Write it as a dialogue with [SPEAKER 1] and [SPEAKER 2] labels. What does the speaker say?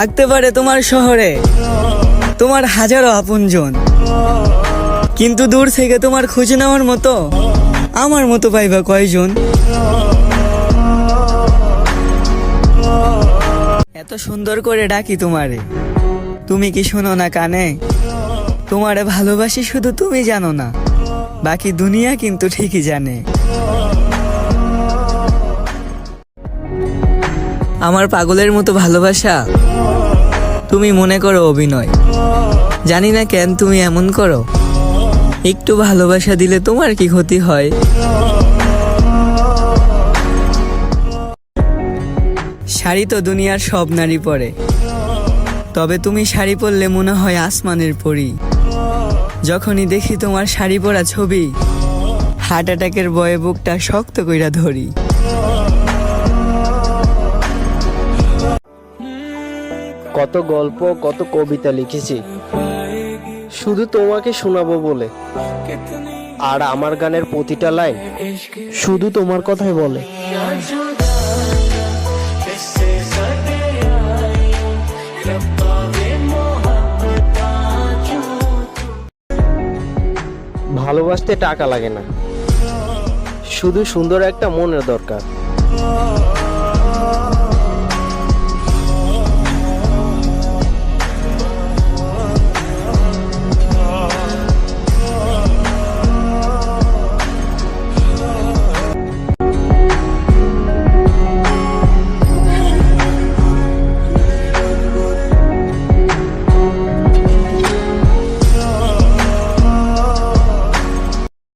[SPEAKER 1] থাকতে পারে তোমার শহরে। তোমার হাজারো আপনজন। কিন্তু দূর থেকে তোমার খোঁজ নেওয়ার মতো আমার মতো পাইবা কয়জন? এত সুন্দর করে ডাকি তোমারে। তুমি কি শোনো না কানে? তোমারে ভালোবাসি শুধু তুমি জানো না। বাকি দুনিয়া কিন্তু ঠিকই জানে। আমার পাগলের মতো ভালোবাসা। তুমি মনে করো অভিনয়। জানি না কেন তুমি এমন করো। একটু ভালোবাসা দিলে তোমার কি ক্ষতি হয়? শাড়ি তো দুনিয়ার সব নারী পরে। তবে তুমি শাড়ি পরলে মনে হয় আসমানের পরি। যখনই দেখি তোমার শাড়ি পরা ছবি, হার্ট অ্যাটাকের বয়ে বুকটা শক্ত কইরা ধরি।
[SPEAKER 2] কত গল্প, কত কবিতা লিখেছি। শুধু তোমাকে শোনাবো বলে। আর আমার গানের প্রতিটা লাইন শুধু তোমার কথাই বলে। ভালোবাসতে টাকা লাগে না। শুধু সুন্দর একটা মনের দরকার।